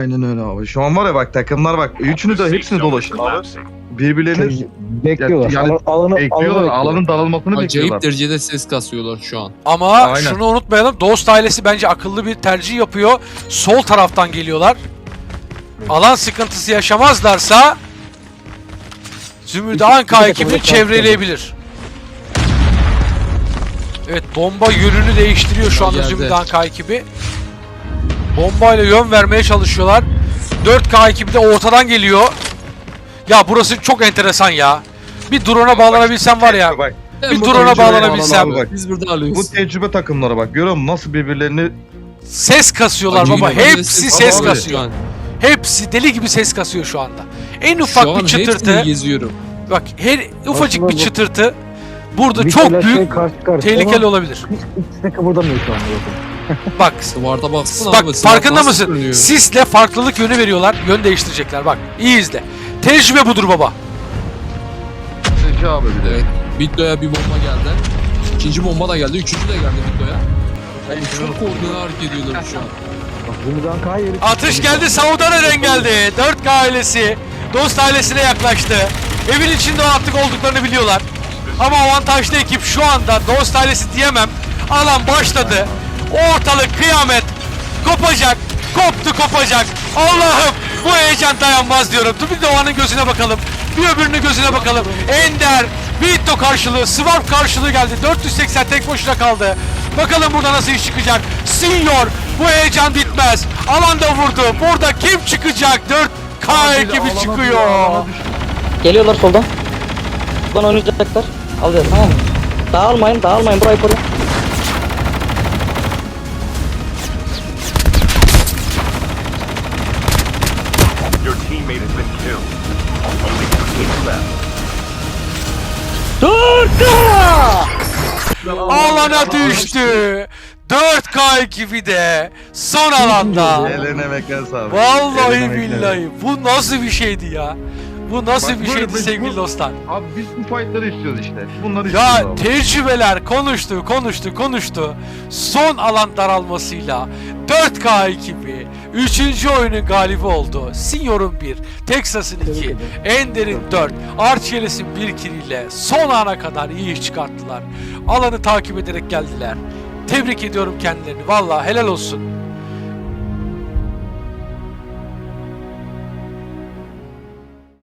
Aynen öyle abi. Şu an var ya bak takımlar bak. Üçünü de hepsini dolaşın abi. Birbirlerini Bekliyorlar. Yani Alan- alanı, bekliyorlar. alanı Alanın bekliyorlar. Acayip derecede ses kasıyorlar şu an. Ama Aynen. şunu unutmayalım. Dost ailesi bence akıllı bir tercih yapıyor. Sol taraftan geliyorlar. Alan sıkıntısı yaşamazlarsa Zümrüt Anka ekibini çevreleyebilir. Evet bomba yönünü değiştiriyor şu anda. Zümrüt Anka ekibi. Bombayla yön vermeye çalışıyorlar. 4K ekibi de ortadan geliyor. Ya burası çok enteresan ya. Bir drone'a bağlanabilsem var ya. Bir drone'a bağlanabilsem. Biz burada alıyoruz. bu tecrübe takımları bak. Görüyor musun nasıl birbirlerini Ses kasıyorlar baba. Hepsi ses abi. kasıyor. Hepsi deli gibi ses kasıyor şu anda. En ufak şu an bir çıtırtı. geziyorum. Bak her ufacık bir Aslında bu- çıtırtı burada Bir çok şey büyük karşı karşıya tehlikeli ama olabilir. Hiç de kıpırdamıyor şu anda. Bak Duvarda baksana bak abi. farkında nasıl mısın? görünüyor? Sisle farklılık yönü veriyorlar. Yön değiştirecekler. Bak iyi izle. Tecrübe budur baba. Seci abi bir de. Evet. Bitlo'ya bir bomba geldi. İkinci bomba da geldi. Üçüncü de geldi Bitlo'ya. Yani çok koordineli hareket ediyorlar şu an. Bak. Atış geldi Saudana'dan geldi. 4K ailesi dost ailesine yaklaştı. Evin içinde o attık olduklarını biliyorlar. Ama avantajlı ekip şu anda dost ailesi diyemem. Alan başladı. Ortalık kıyamet kopacak. Koptu kopacak. Allah'ım bu heyecan dayanmaz diyorum. Dur bir de o anın gözüne bakalım. Bir öbürünün gözüne bakalım. Ender, Vito karşılığı, Swarp karşılığı geldi. 480 tek başına kaldı. Bakalım burada nasıl iş çıkacak. Senior, bu heyecan bitmez. Alanda vurdu. Burada kim çıkacak? 4K ekibi çıkıyor. Geliyorlar soldan. Soldan oynayacaklar. Alacağız tamam mı? Dağılmayın, dağılmayın. Burayı koruyun. Teammate has been killed. Only two teams left. Alana düştü. 4K ekibi de son alanda. Eline mekan sağlık. Vallahi mekan. billahi. Bu nasıl bir şeydi ya? Bu nasıl Bak bir böyle şeydi bir- sevgili bu- dostlar? Abi biz bu fightları istiyoruz işte. Bunları Ya abi. tecrübeler konuştu, konuştu, konuştu. Son alan daralmasıyla 4K ekibi 3. oyunun galibi oldu. Senior'un 1, Texas'ın 2, Ender'in 4, Archielis'in 1 kiliyle son ana kadar iyi iş çıkarttılar. Alanı takip ederek geldiler. Tebrik ediyorum kendilerini. Vallahi helal olsun.